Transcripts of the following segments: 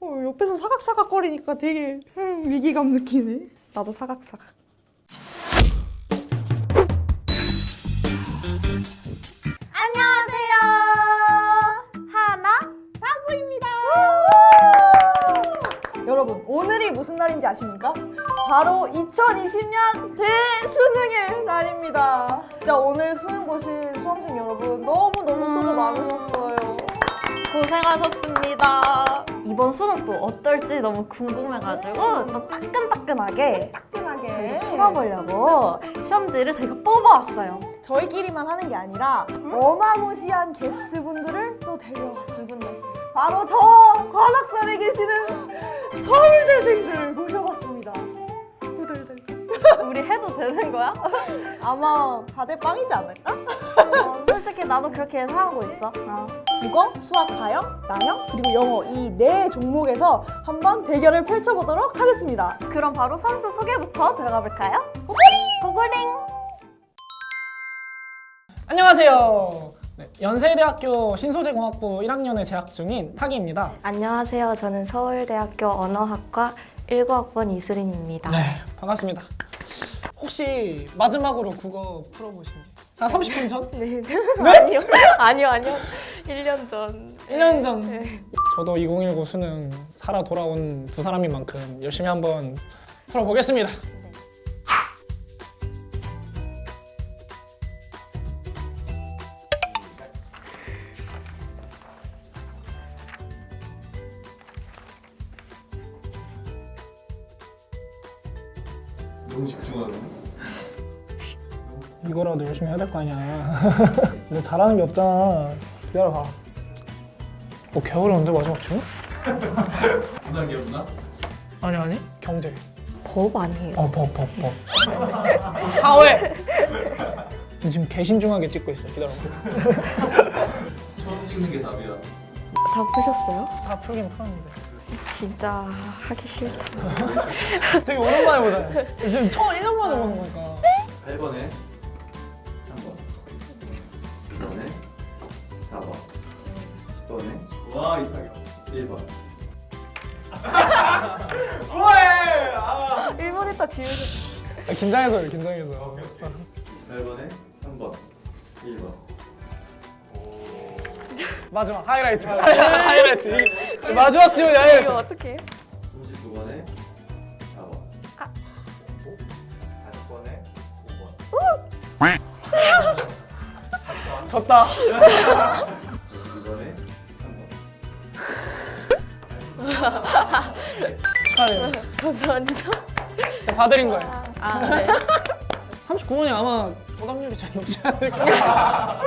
어, 옆에서 사각사각 거리니까 되게 음, 위기감 느끼네. 나도 사각사각. 안녕하세요. 하나 타부입니다. 여러분 오늘이 무슨 날인지 아십니까? 바로 2020년 대수능의 날입니다. 진짜 오늘 수능 보신 수험생 여러분 너무 너무 수고 많으셨어요. 고생하셨습니다. 이번 수능 또 어떨지 너무 궁금해가지고 또 따끈따끈하게 따끈하게 풀어보려고 시험지를 저희가 뽑아왔어요. 저희끼리만 하는 게 아니라 어마무시한 게스트분들을 또 데려왔습니다. 바로 저 관악산에 계시는 서울대생들을 모셔봤습니다. 후들들. 우리 해도 되는 거야? 아마 다들 빵이지 않을까? 어, 솔직히 나도 그렇게 생각하고 있어. 어. 국어, 수학, 가영, 나영, 그리고 영어 이 네 종목에서 한번 대결을 펼쳐보도록 하겠습니다. 그럼 바로 선수 소개부터 들어가 볼까요? 고고링! 안녕하세요. 네, 연세대학교 신소재공학부 1학년에 재학 중인 타기입니다. 안녕하세요. 저는 서울대학교 언어학과 19학번 이수린입니다. 네, 반갑습니다. 혹시 마지막으로 국어 풀어보신 한 30분 전? 네. 아니요. 아니요, 아니요. 1년 전. 1년 전. 네. 저도 2019 수능 살아 돌아온 두 사람인 만큼 열심히 한번 풀어보겠습니다. 너무 집중하네. 이거라도 열심히 해야 될 거 아니야. 근데 잘하는 게 없잖아. 기다려봐. 뭐 개어려운데 마지막 중? 분당 기억나? 아니 아니. 경제. 법 아니에요. 어, 법, 법, 법. 사회. 지금 개신중하게 찍고 있어. 기다려봐. 처음 찍는 게 답이야. 다 푸셨어요? 다 풀긴 풀었는데. 진짜 하기 싫다. 되게 오랜만에 보잖아요. 지금 처음 1년 만에 보는 거니까. 8번에 10번에 와 이타격. 1번. 뭐해? 아. 1번 했다 지우셨어. 아, 긴장해서 그래, 긴장해서. 8번에 3번. 1번. 마지막 하이라이트. 하이라이트. 이- 마지막 지문 하이라이트. 이거 어떻게 해? 39번에 4번. 아. 40번에 5번. 졌다. 축하해요. 감사합니다. 자, 봐드린 거예요. 아, 네. 39번이 아마 오답률이 제일 높지 않을까.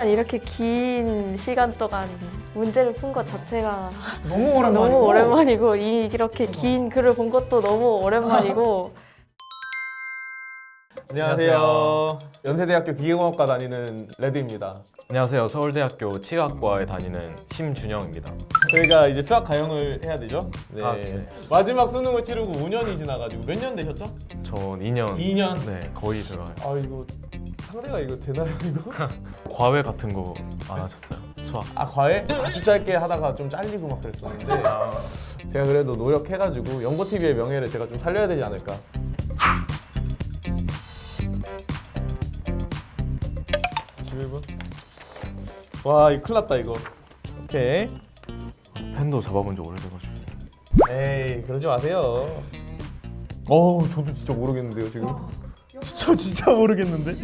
아니, 이렇게 긴 시간 동안 문제를 푼 것 자체가 너무 오랜만이고. 너무 오랜만이고 이 이렇게 긴 글을 본 것도 너무 오랜만이고 안녕하세요. 연세대학교 기계공학과 다니는 레드입니다. 안녕하세요. 서울대학교 치과학과에 다니는 심준영입니다. 저희가 이제 수학 가형을 해야 되죠? 네. 아, 네. 마지막 수능을 치르고 5년이 지나가지고 몇 년 되셨죠? 전 2년. 2년. 네, 거의 들어요. 아 이거 상대가 이거 되나요 이거? 과외 같은 거 안 하셨어요? 수학. 아 과외? 아주 짧게 하다가 좀 잘리고 막 그랬었는데 제가 그래도 노력해가지고 연고TV의 명예를 제가 좀 살려야 되지 않을까. 11분? 와 이거 큰일 났다 이거. 오케이. 펜도 잡아본 지 오래돼가지고. 에이 그러지 마세요. 어우 저도 진짜 모르겠는데요 지금. 진짜 진짜 모르겠는데.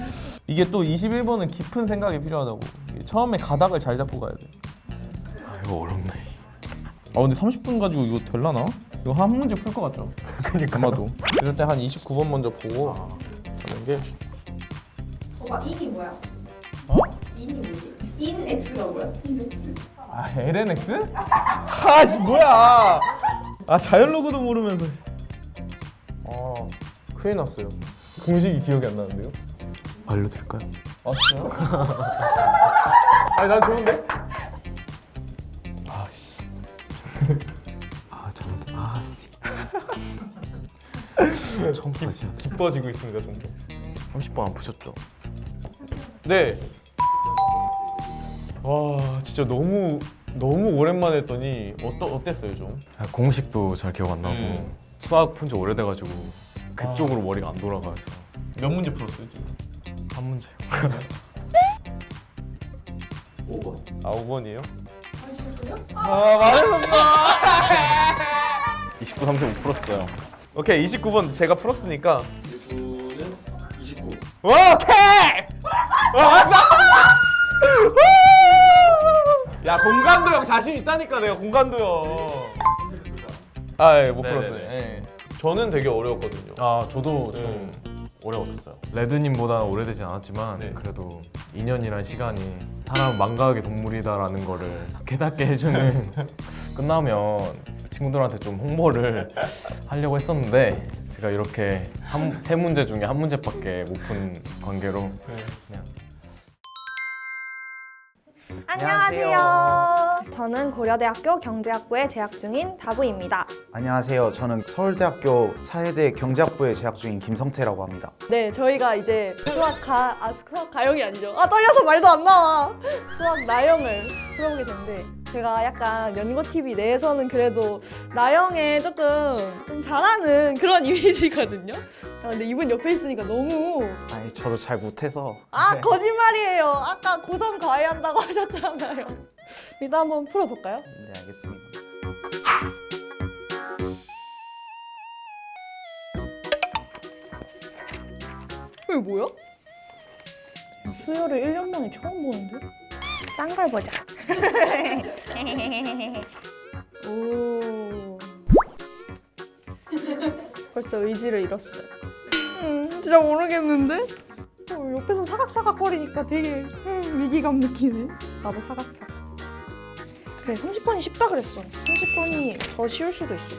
이게 또 21번은 깊은 생각이 필요하다고. 이게 처음에 가닥을 잘 잡고 가야 돼. 아, 이거 어렵네. 아 근데 30분 가지고 이거 될라나? 이거 한 문제 풀 것 같죠? 그니까 아마도. 이럴 때 한 29번 먼저 보고 하는 게. 오빠 인이 뭐야? 어? 인이 뭐지? 인 X가 뭐야? 인 X. 아 LNX? 아씨 뭐야? 아 자연 로고도 모르면서. 아 큰일 났어요. 공식이 기억이 안 나는데요? 알려드릴까요? 아 진짜요? 아니 난 좋은데? 아씨. 아 잘못. 아 씨. 처음부터 다시. 기뻐지고 있습니다 점점. 30번 안 푸셨죠? 네. 와 진짜 너무 너무 오랜만에 했더니 어떠, 어땠어요 좀? 아, 공식도 잘 기억 안 나고 음. 수학 푼 지 오래돼가지고 그쪽으로 머리가 안 돌아가서 몇 문제 풀었어요 지금? 한 문제 5번. 아 5번이에요? 하셨어요? 아 말해줬다 29, 30못 풀었어요 오케이 29번 제가 풀었으니까 19는 29. 와, 오케이! 와, 맞다! 야, 공간도 형 자신 있다니까 내가 공간도 형. 아, 예, 못 네네네. 풀었어요. 예. 저는 되게 어려웠거든요. 아 저도 좀 음. 어려웠었어요 레드님보다 오래되진 않았지만 네. 그래도 2년이란 시간이 사람 망각의 동물이다라는 거를 깨닫게 해주는 끝나면 친구들한테 좀 홍보를 하려고 했었는데 제가 이렇게 한, 세 문제 중에 한 문제밖에 못 푼 관계로 그냥 안녕하세요. 저는 고려대학교 경제학부에 재학 중인 다부입니다. 안녕하세요. 저는 서울대학교 사회대 경제학부에 재학 중인 김성태라고 합니다. 네, 저희가 이제 수학 가, 아, 수학 가영이 아니죠. 아, 떨려서 말도 안 나와. 수학 나영을 풀어보게 됐는데, 제가 약간 연고TV 내에서는 그래도 나영에 조금 좀 잘하는 그런 이미지거든요. 아, 근데 이분 옆에 있으니까 너무. 아니 저도 잘 못해서 아, 네. 거짓말이에요. 아까 고성 과외한다고 하셨잖아요. 일단 한번 풀어볼까요? 네 알겠습니다. 이거 뭐야? 수혈을 1년 만에 처음 보는데? 딴 걸 보자. 오. 벌써 의지를 잃었어요. 음, 진짜 모르겠는데? 어, 옆에서 사각사각 거리니까 되게 음, 위기감 느끼네. 나도 사각사각. 그래, 30번이 쉽다 그랬어. 30번이 더 쉬울 수도 있어.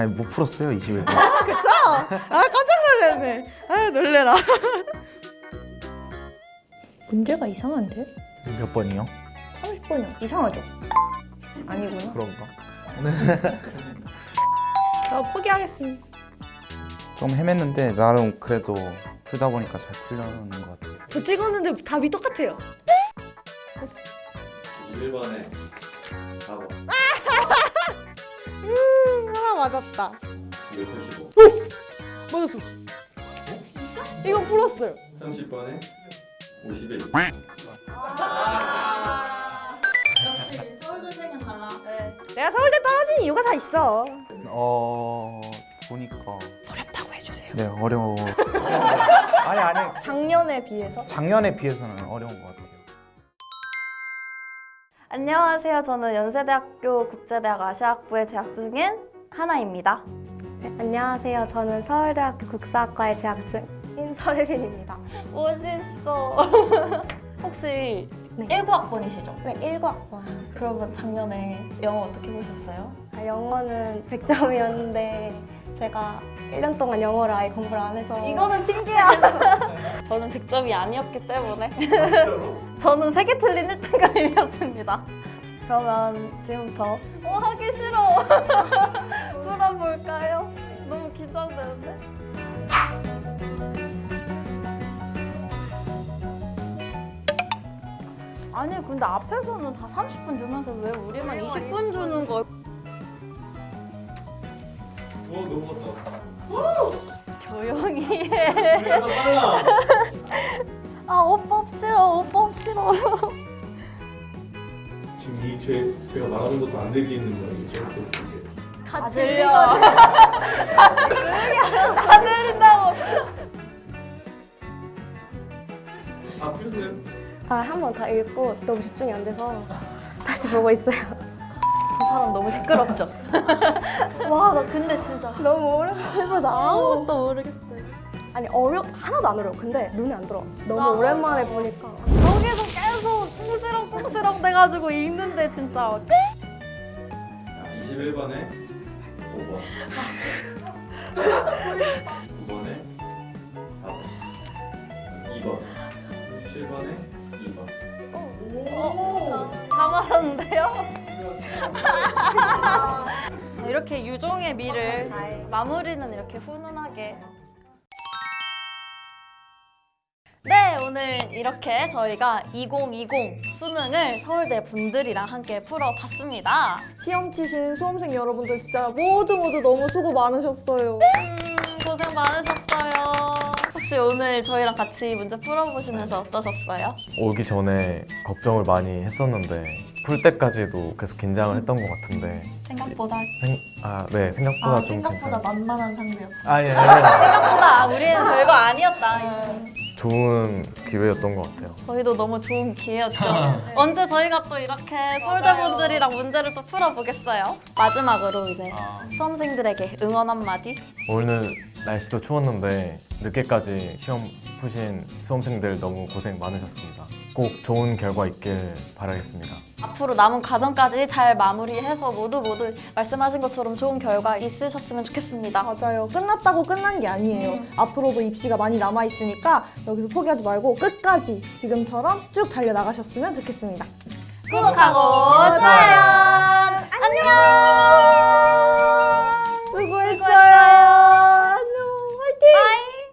아니 못 풀었어요 21번. 그쵸? 아 깜짝 놀랐네. 아 놀래라. 문제가 이상한데? 몇 번이요? 30번이요. 이상하죠? 아니구나. 그런가? 저 포기하겠습니다. 좀 헤맸는데 나름 그래도 풀다 보니까 잘 풀려는 것 같아요. 저 찍었는데 답이 똑같아요. 21번에 4번. 음, 하나 맞았다. 285. 맞았어. 이거 풀었어요. 30번에 51. 역시 서울대생은 달라. 내가 서울대 떨어진 이유가 다 있어. 어 보니까 어렵다고 해주세요. 네 어려워. 아니 아니 작년에 비해서 작년에 비해서는 어려운 것 같아요. 안녕하세요. 저는 연세대학교 국제대학 아시아학부에 재학 중인 하나입니다. 네, 안녕하세요. 저는 서울대학교 국사학과에 재학 중인 설혜빈입니다. 멋있어. 혹시 19학번이시죠? 네, 19학번. 그러면 작년에 영어 어떻게 보셨어요? 아, 영어는 100점이었는데 제가 1년 동안 영어를 아예 공부를 안 해서 이거는 핑계야. 저는 100점이 아니었기 때문에. 저는 세개 틀린 1등감이었습니다. 그러면 지금부터 어, 하기 싫어. 풀어볼까요? 너무 긴장되는데. 아니 근데 앞에서는 다 30분 주면서 왜 우리만 20분 주는 거야? 오, 넘어갔다. 조용히 해. 우리가 더 빨라. 아 오빠 싫어 오빠 싫어. 지금 이 제, 제가 말하는 것도 안 들리는 거예요. 이렇게. 다 들려. 다 들린다고. 아, 풀으세요? 아, 한번더 읽고 너무 집중이 안 돼서 다시 보고 있어요. 저 사람 너무 시끄럽죠? 와, 나 근데 진짜 너무 오랜만에 서 아무것도 모르겠어요. 아니 어려 하나도 안 어려워. 근데 눈에 안 들어. 너무 나도. 오랜만에 보니까 저기서 계속 꽁시렁꽁시렁 돼가지고 읽는데 진짜 자, 21번에 5번. 9번에 4번. 2번. 7번에 2번. 다 맞았는데요? 이렇게 유종의 미를 마무리는 이렇게 훈훈하게. 오늘 이렇게 저희가 2020 수능을 서울대 분들이랑 함께 풀어봤습니다. 시험 치신 수험생 여러분들 진짜 모두 모두 너무 수고 많으셨어요. 음, 고생 많으셨어요. 혹시 오늘 저희랑 같이 문제 풀어보시면서 어떠셨어요? 오기 전에 걱정을 많이 했었는데 풀 때까지도 계속 긴장을 했던 것 같은데 생각보다 생, 아, 네 생각보다 아, 좀 생각보다 괜찮. 만만한 상대요. 아 예. 생각보다 우리는 별거 아니었다. 좋은 기회였던 것 같아요. 저희도 너무 좋은 기회였죠. 언제 저희가 또 이렇게 서울대분들이랑 문제를 또 풀어보겠어요. 마지막으로 이제 수험생들에게 응원 한마디. 오늘 날씨도 추웠는데 늦게까지 시험 푸신 수험생들 너무 고생 많으셨습니다. 꼭 좋은 결과 있길 바라겠습니다. 앞으로 남은 과정까지 잘 마무리해서 모두 모두 말씀하신 것처럼 좋은 결과 있으셨으면 좋겠습니다. 맞아요. 끝났다고 끝난 게 아니에요. 음. 앞으로도 입시가 많이 남아 있으니까 여기서 포기하지 말고 끝까지 지금처럼 쭉 달려 나가셨으면 좋겠습니다. 구독하고 좋아요. 안녕. 수고했어요. 수고했어요. 안녕. 화이팅. 빠이.